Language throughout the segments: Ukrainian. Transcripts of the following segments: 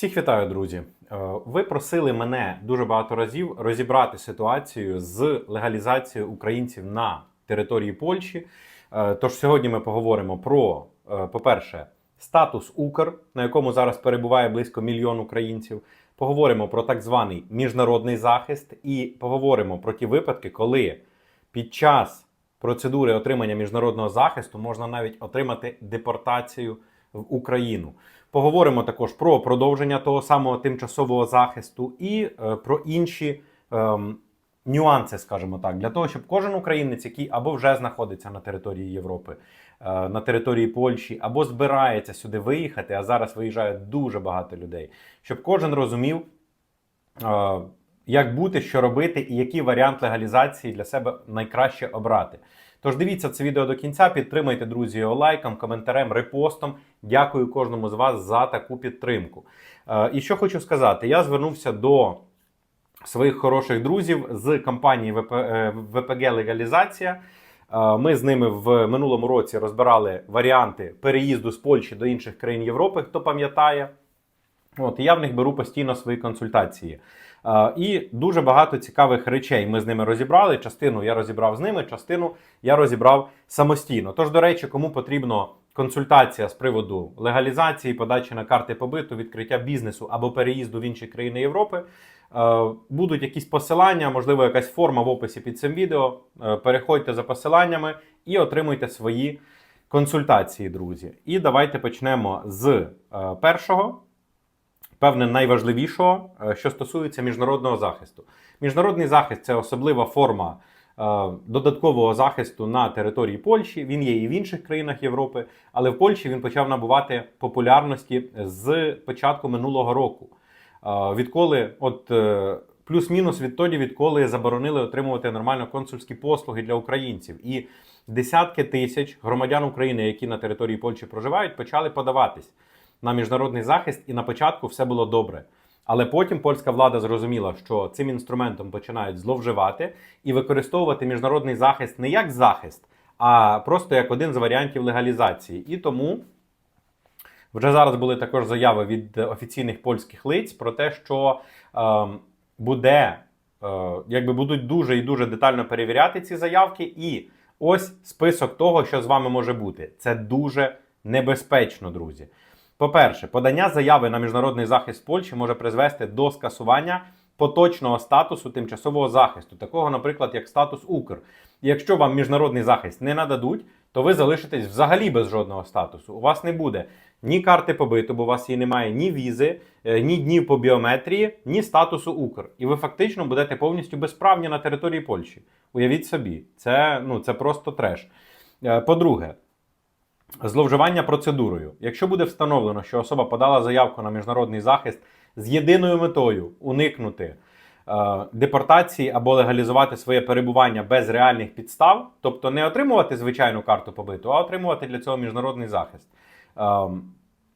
Всіх вітаю, друзі. Е, Ви просили мене дуже багато разів розібрати ситуацію з легалізацією українців на території Польщі. Е, Тож сьогодні ми поговоримо про, е, по-перше, статус Укр, на якому зараз перебуває близько мільйон українців. Поговоримо про так званий міжнародний захист і поговоримо про ті випадки, коли під час процедури отримання міжнародного захисту можна навіть отримати депортацію в Україну. Поговоримо також про продовження того самого тимчасового захисту і е, про інші ем, нюанси, скажімо так, для того, щоб кожен українець, який або вже знаходиться на території Європи, е, на території Польщі, або збирається сюди виїхати, а зараз виїжджає дуже багато людей, щоб кожен розумів, е, як бути, що робити і який варіант легалізації для себе найкраще обрати. Тож дивіться це відео до кінця, підтримайте друзі його лайком, коментарем, репостом. Дякую кожному з вас за таку підтримку. Е, І що хочу сказати, я звернувся до своїх хороших друзів з компанії е, ВПГ Легалізація. Е, Ми з ними в минулому році розбирали варіанти переїзду з Польщі до інших країн Європи, хто пам'ятає. От, я в них беру постійно свої консультації. Е, і дуже багато цікавих речей ми з ними розібрали. Частину я розібрав з ними, частину я розібрав самостійно. Тож, до речі, кому потрібно консультація з приводу легалізації, подачі на карти побиту, відкриття бізнесу або переїзду в інші країни Європи, е, будуть якісь посилання, можливо, якась форма в описі під цим відео. Е, Переходьте за посиланнями і отримуйте свої консультації, друзі. І давайте почнемо з першого певне найважливішого, е, що стосується міжнародного захисту. Міжнародний захист це особлива форма е, додаткового захисту на території Польщі. Він є і в інших країнах Європи, але в Польщі він почав набувати популярності з початку минулого року. Е, Відколи, от плюс-мінус відтоді, відколи заборонили отримувати нормально консульські послуги для українців. І десятки тисяч громадян України, які на території Польщі проживають, почали подаватись на міжнародний захист, і на початку все було добре. Але потім польська влада зрозуміла, що цим інструментом починають зловживати і використовувати міжнародний захист не як захист, а просто як один з варіантів легалізації. І тому вже зараз були також заяви від офіційних польських лиць про те, що е, буде, е, якби будуть дуже і дуже детально перевіряти ці заявки. І ось список того, що з вами може бути. Це дуже небезпечно, друзі. По-перше, подання заяви на міжнародний захист Польщі може призвести до скасування поточного статусу тимчасового захисту, такого, наприклад, як статус Укр. Якщо вам міжнародний захист не нададуть, то ви залишитесь взагалі без жодного статусу. У вас не буде ні карти побиту, бо у вас її немає, ні візи, е, ні днів по біометрії, ні статусу Укр. І ви фактично будете повністю безправні на території Польщі. Уявіть собі, це, ну, це просто треш. Е, По-друге, Зловживання процедурою. Якщо буде встановлено, що особа подала заявку на міжнародний захист з єдиною метою уникнути е, депортації або легалізувати своє перебування без реальних підстав, тобто не отримувати звичайну карту побиту, а отримувати для цього міжнародний захист, е,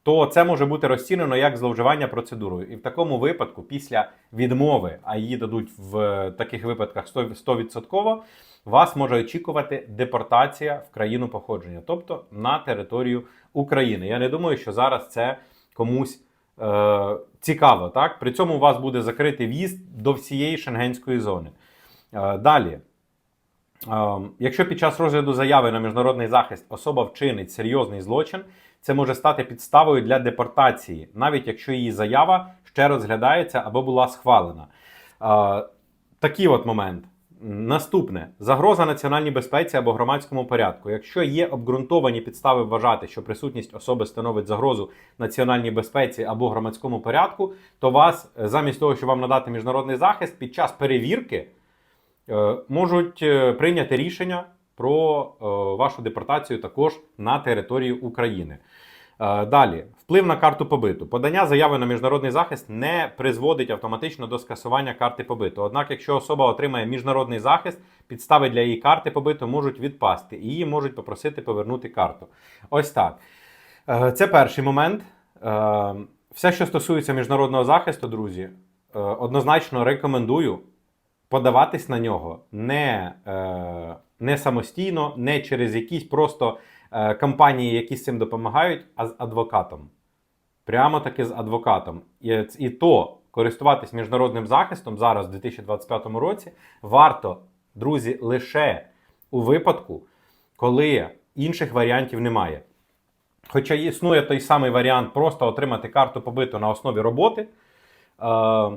то це може бути розцінено як зловживання процедурою. І в такому випадку, після відмови, а її дадуть в таких випадках 100%, вас може очікувати депортація в країну походження, тобто на територію України. Я не думаю, що зараз це комусь е, цікаво. Так? При цьому у вас буде закритий в'їзд до всієї шенгенської зони. Е, далі. Якщо під час розгляду заяви на міжнародний захист особа вчинить серйозний злочин, це може стати підставою для депортації, навіть якщо її заява ще розглядається або була схвалена. Такий от момент. Наступне загроза національній безпеці або громадському порядку. Якщо є обґрунтовані підстави вважати, що присутність особи становить загрозу національній безпеці або громадському порядку, то вас е, замість того, щоб вам надати міжнародний захист, під час перевірки можуть е, прийняти рішення про е, вашу депортацію також на територію України. Е, Далі, вплив на карту побиту. Подання заяви на міжнародний захист не призводить автоматично до скасування карти побиту. Однак, якщо особа отримає міжнародний захист, підстави для її карти побиту можуть відпасти і її можуть попросити повернути карту. Ось так. Е, Це перший момент. Е, Все, що стосується міжнародного захисту, друзі, е, однозначно рекомендую подаватись на нього не, е, не самостійно, не через якісь просто е, компанії, які з цим допомагають, а з адвокатом. прямо таки з адвокатом. І, і то користуватись міжнародним захистом зараз, в 2025 році, варто, друзі, лише у випадку, коли інших варіантів немає. Хоча існує той самий варіант просто отримати карту побиту на основі роботи. Е,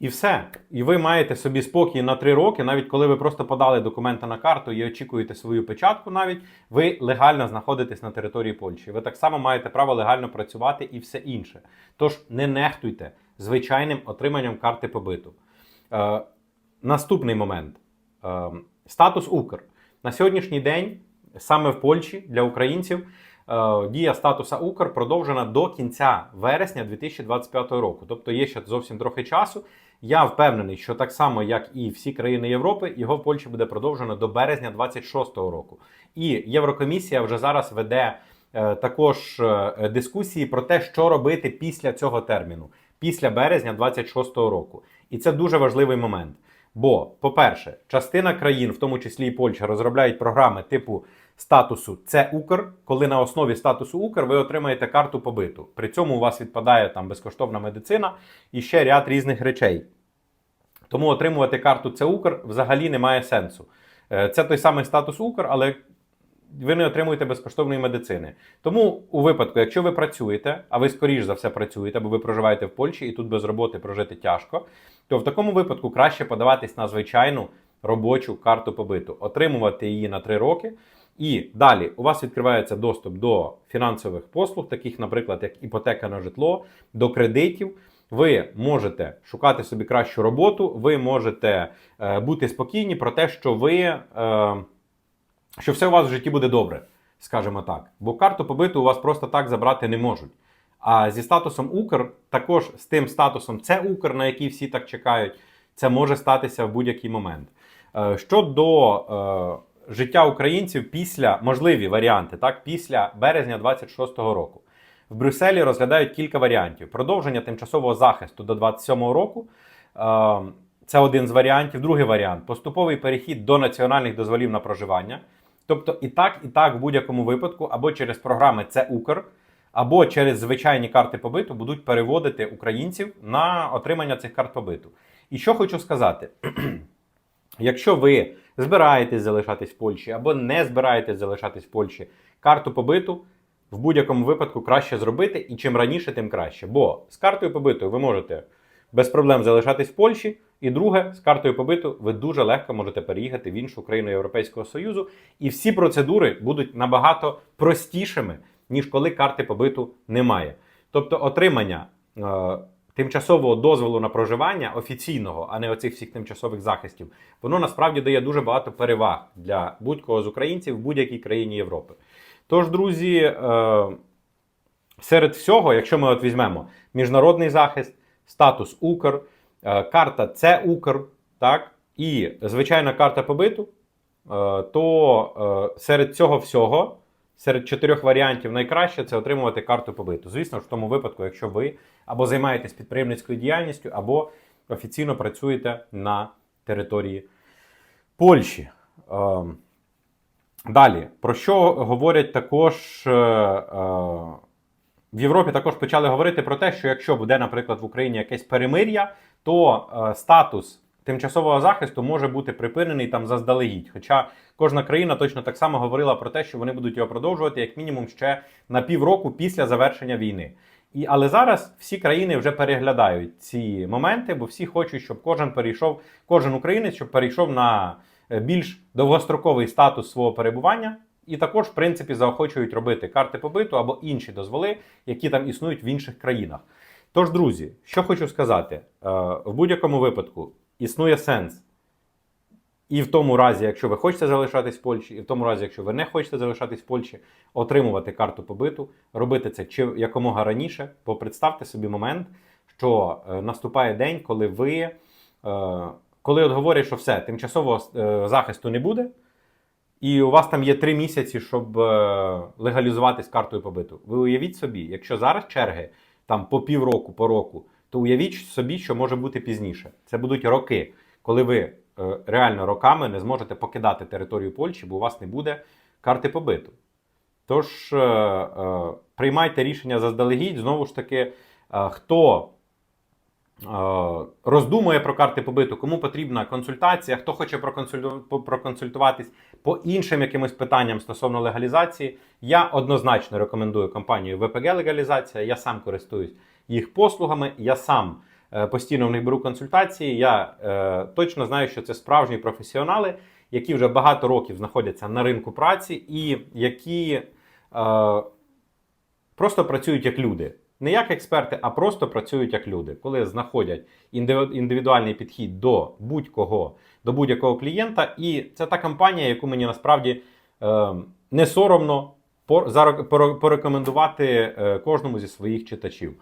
і все. І ви маєте собі спокій на три роки, навіть коли ви просто подали документи на карту і очікуєте свою печатку, навіть ви легально знаходитесь на території Польщі. Ви так само маєте право легально працювати і все інше. Тож не нехтуйте звичайним отриманням карти побиту. Е, наступний момент: е, статус Укр. На сьогоднішній день, саме в Польщі для українців, дія статуса Укр продовжена до кінця вересня 2025 року. Тобто є ще зовсім трохи часу. Я впевнений, що так само, як і всі країни Європи, його в Польщі буде продовжено до березня 2026 року. І Єврокомісія вже зараз веде е, також е, дискусії про те, що робити після цього терміну, після березня 2026 року. І це дуже важливий момент. Бо, по-перше, частина країн, в тому числі і Польща, розробляють програми типу статусу це Укр, коли на основі статусу Укр ви отримаєте карту побиту. При цьому у вас відпадає там безкоштовна медицина і ще ряд різних речей. Тому отримувати карту це Укр взагалі немає сенсу. Е, Це той самий статус Укр, але ви не отримуєте безкоштовної медицини. Тому у випадку, якщо ви працюєте, а ви скоріш за все працюєте, бо ви проживаєте в Польщі і тут без роботи прожити тяжко, то в такому випадку краще подаватись на звичайну робочу карту побиту, отримувати її на 3 роки. І далі у вас відкривається доступ до фінансових послуг, таких, наприклад, як іпотека на житло, до кредитів. Ви можете шукати собі кращу роботу, ви можете е, бути спокійні про те, що ви. Е, що все у вас в житті буде добре, скажімо так. Бо карту побиту у вас просто так забрати не можуть. А зі статусом Укр, також з тим статусом це Укр, на який всі так чекають, це може статися в будь-який момент. Е, Щодо е, життя українців після можливі варіанти, так, після березня 26-го року. В Брюсселі розглядають кілька варіантів: продовження тимчасового захисту до 27-го року. Е, Це один з варіантів. Другий варіант поступовий перехід до національних дозволів на проживання. Тобто і так, і так в будь-якому випадку, або через програми це Укр, або через звичайні карти побиту будуть переводити українців на отримання цих карт побиту. І що хочу сказати: якщо ви збираєтесь залишатись в Польщі або не збираєтесь залишатись в Польщі, карту побиту в будь-якому випадку краще зробити, і чим раніше, тим краще. Бо з картою побитою ви можете без проблем залишатись в Польщі. І друге, з картою побиту ви дуже легко можете переїхати в іншу країну Європейського Союзу, і всі процедури будуть набагато простішими, ніж коли карти побиту немає. Тобто, отримання е, тимчасового дозволу на проживання офіційного, а не оцих всіх тимчасових захистів, воно насправді дає дуже багато переваг для будь-кого з українців в будь-якій країні Європи. Тож, друзі, е, серед всього, якщо ми от візьмемо міжнародний захист, статус Укр. Е, карта це Укр, так, і звичайна карта побиту, е, то серед цього всього, серед чотирьох варіантів, найкраще це отримувати карту побиту. Звісно в тому випадку, якщо ви або займаєтесь підприємницькою діяльністю, або офіційно працюєте на території Польщі. Далі, про що говорять також в Європі також почали говорити про те, що якщо буде, наприклад, в Україні якесь перемир'я, то е, статус тимчасового захисту може бути припинений там заздалегідь. Хоча кожна країна точно так само говорила про те, що вони будуть його продовжувати як мінімум ще на півроку після завершення війни. І, Але зараз всі країни вже переглядають ці моменти, бо всі хочуть, щоб кожен перейшов, кожен українець щоб перейшов на е, більш довгостроковий статус свого перебування. І також, в принципі, заохочують робити карти побиту або інші дозволи, які там існують в інших країнах. Тож, друзі, що хочу сказати, е, в будь-якому випадку існує сенс. І в тому разі, якщо ви хочете залишатись в Польщі, і в тому разі, якщо ви не хочете залишатись в Польщі, отримувати карту побиту, робити це чи якомога раніше, бо представте собі момент, що е, наступає день, коли ви, е, коли от говорять, що все, тимчасового захисту не буде. І у вас там є три місяці, щоб легалізуватись картою побиту. Ви уявіть собі, якщо зараз черги там по півроку, по року, то уявіть собі, що може бути пізніше. Це будуть роки, коли ви е, реально роками не зможете покидати територію Польщі, бо у вас не буде карти побиту. Тож, е, приймайте рішення заздалегідь. Знову ж таки, е, хто е, роздумує про карти побиту, кому потрібна консультація, хто хоче проконсульту- проконсультуватись по іншим якимось питанням стосовно легалізації, я однозначно рекомендую компанію ВПГ Легалізація. Я сам користуюсь їх послугами, я сам е, постійно в них беру консультації. Я е, точно знаю, що це справжні професіонали, які вже багато років знаходяться на ринку праці і які е, просто працюють як люди. Не як експерти, а просто працюють як люди, коли знаходять індивідуальний підхід до будь-кого, до будь-якого клієнта. І це та компанія, яку мені насправді е, не соромно порекомендувати е, кожному зі своїх читачів.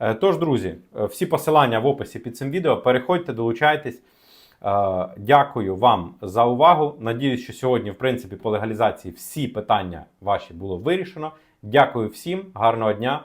Е, Тож, друзі, е, всі посилання в описі під цим відео. Переходьте, долучайтесь. Дякую вам за увагу. Надіюсь, що сьогодні, в принципі, по легалізації всі питання ваші було вирішено. Дякую всім, гарного дня